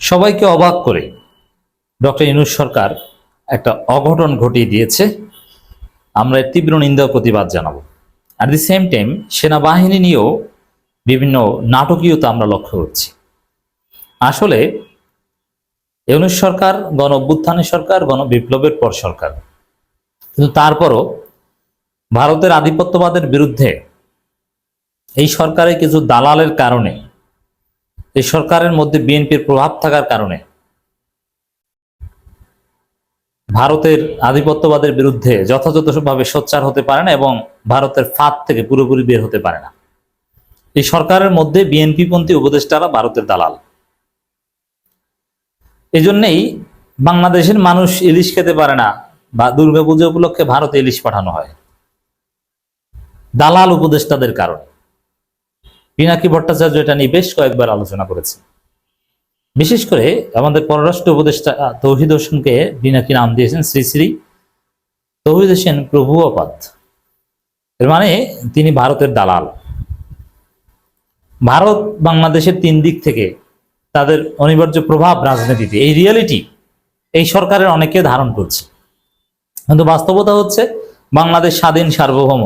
সবাইকে অবাক করে ডক্টর ইনুস সরকার একটা অঘটন ঘটিয়ে দিয়েছে। আমরা তীব্র নিন্দা প্রতিবাদ জানাব। অ্যাট দি সেম টাইম সেনাবাহিনী নিয়েও বিভিন্ন নাটকীয়তা আমরা লক্ষ্য করছি। আসলে, ইউনুস সরকার গণ অভ্যুত্থানের সরকার, গণ বিপ্লবের পর সরকার। কিন্তু তারপরও ভারতের আধিপত্যবাদের বিরুদ্ধে এই সরকারের কিছু দালালের কারণে এই সরকারের মধ্যে বিএনপির প্রভাব থাকার কারণে ভারতের আধিপত্যবাদের বিরুদ্ধে যথাযথভাবে সোচ্চার হতে পারে না এবং ভারতের ফাঁদ থেকে পুরোপুরি বের হতে পারে না। এই সরকারের মধ্যে বিএনপিপন্থী উপদেষ্টারা ভারতের দালাল। এজন্যই বাংলাদেশের মানুষ ইলিশ খেতে পারে না বা দুর্গাপূজা উপলক্ষে ভারতে ইলিশ পাঠানো হয়। দালাল উপদেষ্টাদের কারণে। পিনাকি ভট্টাচার্য এটা নিয়ে বেশ কয়েকবার আলোচনা করেছে। বিশেষ করে আমাদের পররাষ্ট্র উপদেষ্টা তৌহিদ হোসেনকে পিনাকি নাম দিয়েছেন শ্রী শ্রী তৌহিদ হোসেন প্রভুপাত এর মানে তিনি ভারতের দালাল। ভারত বাংলাদেশের তিন দিক থেকে তাদের অনিবার্য প্রভাব রাজনীতিতে। এই রিয়ালিটি এই সরকারের অনেকে ধারণ করছে। কিন্তু বাস্তবতা হচ্ছে বাংলাদেশ স্বাধীন সার্বভৌম।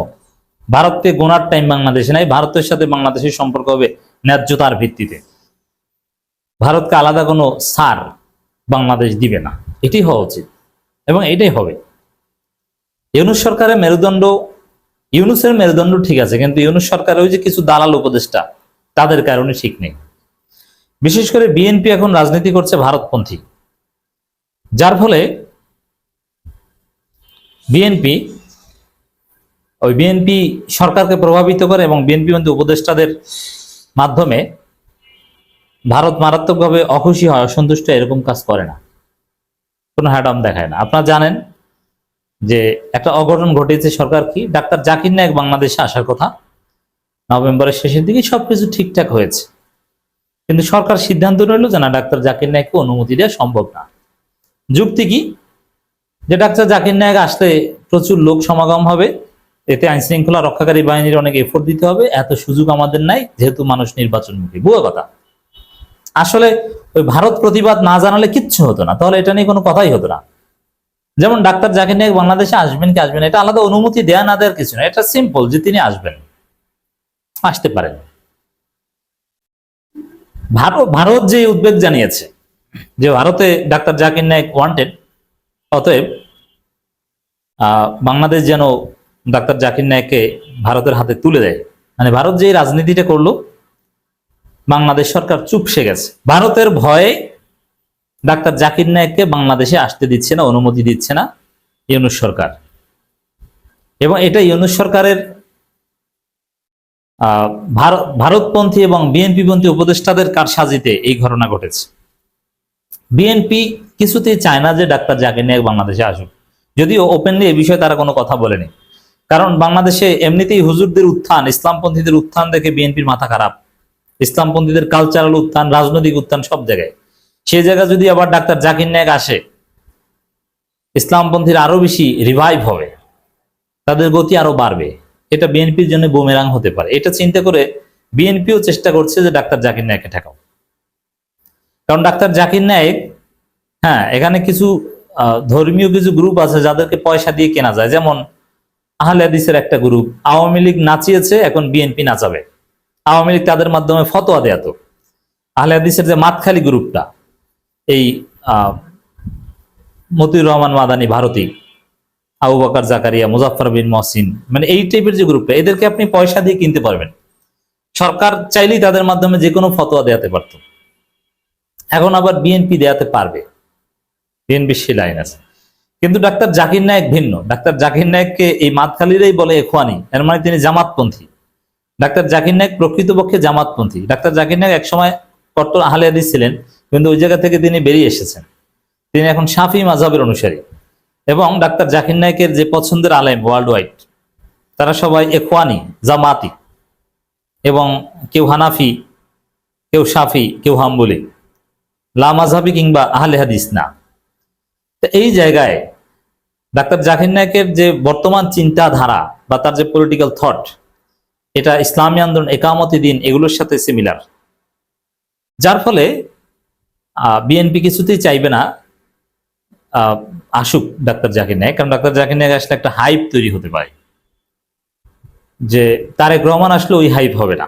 ভারতকে গোনার টাইম বাংলাদেশে নাই, ভারতের সাথে বাংলাদেশের সম্পর্ক হবে ন্যায্যতার ভিত্তিতে। ভারতকে আলাদা কোনো সার বাংলাদেশ দিবে না। এটি হওয়া উচিত এবং এটাই হবে। ইউনুস সরকারের মেরুদণ্ড, ইউনুসের মেরুদণ্ড ঠিক আছে, কিন্তু ইউনুস সরকারের ওই যে কিছু দালাল উপদেষ্টা, তাদের কারণে ঠিক নেই। বিশেষ করে বিএনপি এখন রাজনীতি করছে ভারতপন্থী। যার ফলে বিএনপি ওই বিএনপি সরকারকে প্রভাবিত করে এবং বিএনপি মধ্যে উপদেষ্টাদের মাধ্যমে ভারত মারাত্মকভাবে অখুশি হয়, অসন্তুষ্ট এরকম কাজ করে না। কোনো হ্যাডাম দেখায় না। আপনারা জানেন যে একটা অঘটন ঘটেছে সরকার কি? ডাক্তার জাকির নায়ক বাংলাদেশে আসার কথা। নভেম্বরের শেষের দিকে সবকিছু ঠিকঠাক হয়েছে। কিন্তু সরকার সিদ্ধান্ত নিল যে না, ডাক্তার জাকির নায়ককে অনুমতি দেওয়া সম্ভব না। যুক্তি কি? যে ডাক্তার জাকির নায়ক আসলে প্রচুর লোক সমাগম হবে। এতে আইন শৃঙ্খলা রক্ষাকারী বাহিনীর অনেক এফোর্ট দিতে হবে। এত সুযোগ আমাদের নাই, যেহেতু মানুষ নির্বাচনমুখী। বুয়া কথা। আসলে ওই ভারত প্রতিবাদ না জানালে কিচ্ছু হতো না। তাহলে এটা নিয়ে কোনো কথাই হতো না। যেমন ডাক্তার জাকির নায়ক বাংলাদেশে আসবেন কি আসবেন এটা আলাদা অনুমতি দেয়া না দেওয়ার কিছু না। এটা সিম্পল যে তিনি আসবেন। আসতে পারেন। ভারত ভারত যে উদ্বেগ জানিয়েছে যে ভারতে ডাক্তার জাকির নায়ক ওয়ান্টেড অতএব বাংলাদেশ যেন ডাক্তার জাকির নায়ককে ভারতের হাতে তুলে দেয়। মানে ভারত যে রাজনীতিটা করল, বাংলাদেশ সরকার চুপসে গেছে। ভারতের ভয়ে ডাক্তার জাকির নায়ককে বাংলাদেশে আসতে দিচ্ছে না, অনুমতি দিচ্ছে না ইউনুস সরকার। এবং এটা ইউনুস সরকারের ভারতপন্থী এবং বিএনপিপন্থী উপদেষ্টাদের কারসাজিতে এই ঘটনা ঘটেছে। বিএনপি কিছুতেই চায় না যে ডাক্তার জাকির নায়ক বাংলাদেশে আসুক। যদিও ওপেনলি এ বিষয়ে তারা কোনো কথা বলেনি। কারণ বাংলাদেশে এমনিতেই হুজুরদের উত্থান, ইসলামপন্থীদের উত্থান দেখে বিএনপির মাথা খারাপ। ইসলামপন্থীদের কালচারাল উত্থান, রাজনৈতিক উত্থান সব জায়গায়। সেই জায়গায় যদি আবার ডাক্তার জাকির নায়ক আসে, ইসলামপন্থীর আরও বেশি রিভাইভ হবে, তাদের গতি আরও বাড়বে। এটা বিএনপির জন্য বুমেরাং হতে পারে। এটা চিন্তা করে বিএনপিও চেষ্টা করছে যে ডাক্তার জাকির নায়ককে ঠেকাও। কারণ ডাক্তার জাকির নায়ক হ্যাঁ এখানে কিছু ধর্মীয় কিছু গ্রুপ আছে যাদেরকে পয়সা দিয়ে কেনা যায়। যেমন আহলে হাদিসের একটা গ্রুপ আওয়ামী লীগ নাচিয়েছে, এখন বিএনপি নাচাবে। আওয়ামী লীগ তাদের মাধ্যমে ফতোয়া দেয়া তো। আহলে হাদিসের যে মাতখালি গ্রুপটা এই মতিউর রহমান মাদানি ভারতী, আবু বকর জাকারিয়া মুজাফর বিন মহসিন মানে এই টাইপের যে গ্রুপটা এদেরকে আপনি পয়সা দিয়ে কিনতে পারবেন। সরকার চাইলেই তাদের মাধ্যমে যে কোনো ফতোয়া দেয়াতে পারত। এখন আবার বিএনপি দেয়াতে পারবে। বিএনপি সে লাইন আছে। কিন্তু ডাক্তার জাকির নায়ক ভিন্ন। ডাক্তার জাকির নায়ককে এই মাতখালিরাই বলে এখোয়ানি, এর মানে তিনি জামাতপন্থী। ডাক্তার জাকির নায়ক প্রকৃতপক্ষে জামাতপন্থী। ডাক্তার জাকির নায়ক একসময় কট্টর আহলে হাদিস ছিলেন, কিন্তু ওই জায়গা থেকে তিনি বেরিয়ে এসেছেন। তিনি এখন শাফি মাঝহের অনুসারী। এবং ডাক্তার জাকির নায়কের যে পছন্দের আলেম ওয়ার্ল্ড ওয়াইড তারা সবাই এখওয়ানি জামাতি। এবং কেউ হানাফি, কেউ শাফি, কেউ হাম্বুলি। লা মাঝহাবি কিংবা আহলে হাদিস না। তো এই জায়গায় ডাক্তার জাকির নায়কের যে বর্তমান চিন্তাধারা বা তার যে পলিটিক্যাল থট এটা ইসলামী আন্দোলন একামতি দিন এগুলোর সাথে সিমিলার যার ফলে বিএনপি কিছুতেই চাইবে না আসুক ডাক্তার জাকির নায়ক, কারণ ডাক্তার জাকির নায়ক আসলে একটা হাইপ তৈরি হতে পারে। যে তারেক রহমান আসলে ওই হাইপ হবে না।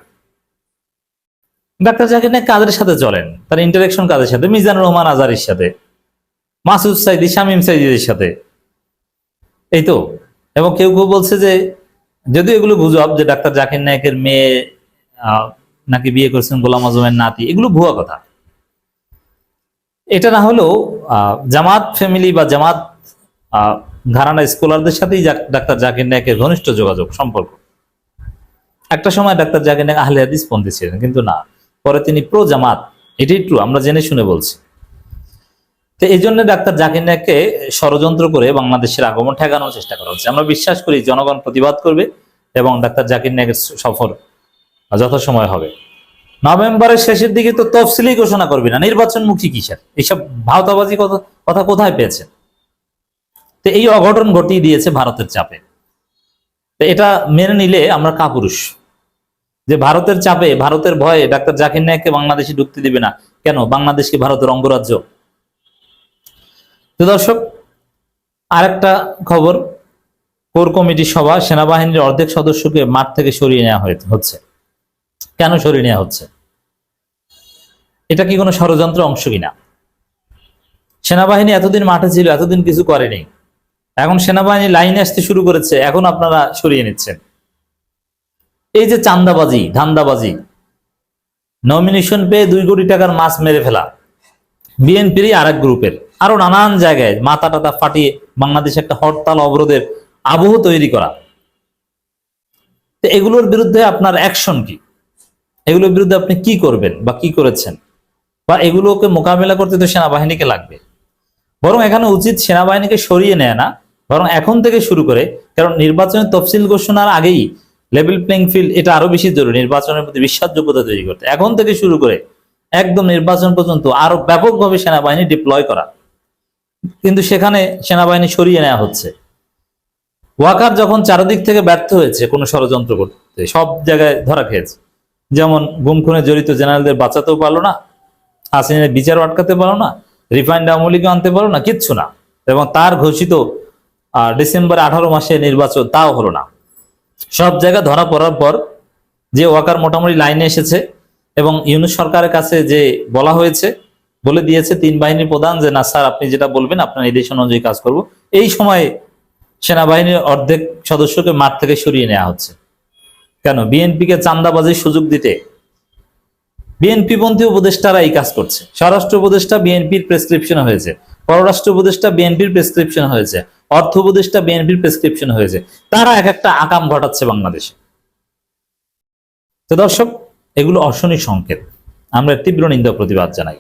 ডাক্তার জাকির নায়ক কাদের সাথে চলেন? তার ইন্টারেকশন কাদের সাথে? মিজানুর রহমান আজারির সাথে। মাসুদ সাইদি, শামীম সাইদিদের সাথে। এই তো? এবং কেউ কেউ বলছে যে, যদিও এগুলো গুজব, যে ডাক্তার জাকির নায়কের মেয়ে নাকি বিয়ে করেছেন গোলাম আজমের নাতি, এগুলো ভুয়া কথা। এটা না হলেও জামাত ফ্যামিলি বা জামাত ঘরানা স্কলারদের সাথেই ডাক্তার জাকির নায়কের ঘনিষ্ঠ যোগাযোগ, সম্পর্ক। একটা সময় ডাক্তার জাকির নায়ক আহলে হাদিস পন্থী ছিলেন, কিন্তু না। পরে তিনি প্রো জামাত এটাই ট্রু আমরা জেনে শুনে বলছি। তো এই জন্য ডাক্তার জাকির নায়ককে ষড়যন্ত্র করে বাংলাদেশের আগমন ঠেকানোর চেষ্টা করা হচ্ছে। আমরা বিশ্বাস করি জনগণ প্রতিবাদ করবে এবং ডাক্তার জাকির নায়কের সফর যথাসময় হবে। নভেম্বরের শেষের দিকে তো তফসিলি ঘোষণা করবে না। নির্বাচনমুখী কিসের? এইসব ভাওতাবাজি কথা কথা কোথায় পেয়েছেন? তো এই অঘটন ঘটিয়ে দিয়েছে ভারতের চাপে। তো এটা মেনে নিলে আমরা কাপুরুষ। যে ভারতের চাপে, ভারতের ভয়ে ডাক্তার জাকির নায়ককে বাংলাদেশে ঢুকতে দিবে না। কেন? বাংলাদেশ কি ভারতের অঙ্গরাজ্য? তো দর্শক, আরেকটা খবর, কোর কমিটি সভা সেনাবাহিনীর অর্ধেক সদস্যকে মাঠ থেকে সরিয়ে নেওয়া হচ্ছে। কেন সরিয়ে নেওয়া হচ্ছে? এটা কি কোনো ষড়যন্ত্র অংশ কিনা? সেনাবাহিনী এতদিন মাঠে ছিল, এতদিন কিছু করেনি। এখন সেনাবাহিনী লাইনে আসতে শুরু করেছে, এখন আপনারা সরিয়ে নিচ্ছেন। এই যে চান্দাবাজি ধান্দাবাজি নমিনেশন পেয়ে দুই কোটি টাকার মাছ মেরে ফেলা। বিএনপিরই আরেক গ্রুপের। আরও নানান জায়গায় মাথা টাতা ফাটিয়ে বাংলাদেশে একটা হরতাল, অবরোধের আবহ তৈরি করা। এগুলোর বিরুদ্ধে আপনার অ্যাকশন কি? এগুলোর বিরুদ্ধে আপনি কি করবেন বা কি করেছেন? বা এগুলোকে মোকাবেলা করতে তো সেনাবাহিনীকে লাগবে। বরং এখানে উচিত সেনাবাহিনীকে সরিয়ে নেয় না, বরং এখন থেকে শুরু করে, কারণ নির্বাচনের তফসিল ঘোষণার আগেই লেভেল প্লেইং ফিল্ড এটা আরও বেশি জরুরি, নির্বাচনের প্রতি বিশ্বাসযোগ্যতা তৈরি করতে। এখন থেকে শুরু করে একদম নির্বাচন পর্যন্ত আরও ব্যাপকভাবে সেনাবাহিনী ডিপ্লয় করা। কিন্তু সেখানে সেনাবাহিনী সরিয়ে নেওয়া হচ্ছে। ওয়াকার যখন চারদিক থেকে ব্যর্থ হয়েছে কোনো ষড়যন্ত্র করতে, সব জায়গায় ধরা খেয়েছে। যেমন গুম খুনে জড়িত জেনারেলদের বাঁচাতেও পারল না, হাসিনের বিচার আটকাতে পারল না, রিফাইন্ড আমলিকে আনতে পারল না, কিচ্ছু না। এবং তার ঘোষিত ডিসেম্বর আঠারো মাসে নির্বাচন তাও হলো না। সব জায়গায় ধরা পড়ার পর যে ওয়াকার মোটামুটি লাইনে এসেছে এবং ইউনুস সরকারের কাছে যে বলা হয়েছে, বলে দিয়েছে তিন বাহিনীর প্রধান যে, না, স্যার, আপনি যেটা বলবেন, আপনার নির্দেশন অনুযায়ী কাজ করব। এই সময় সেনাবাহিনীর অর্ধেক সদস্যকে মাঠ থেকে সরিয়ে নেওয়া হচ্ছে। কেন? বিএনপিকে চান্দাবাজির সুযোগ দিতে বিএনপি পন্থী উপদেষ্টারা এই কাজ করছে। স্বরাষ্ট্র উপদেষ্টা বিএনপির প্রেসক্রিপশন হয়েছে। পররাষ্ট্র উপদেষ্টা বিএনপির প্রেসক্রিপশন হয়েছে। অর্থ উপদেষ্টা বিএনপির প্রেসক্রিপশন হয়েছে। তারা এক একটা আকাম ঘটাচ্ছে বাংলাদেশে। তো দর্শক এগুলো অশনি সংকেত। আমরা তীব্র নিন্দা প্রতিবাদ জানাই।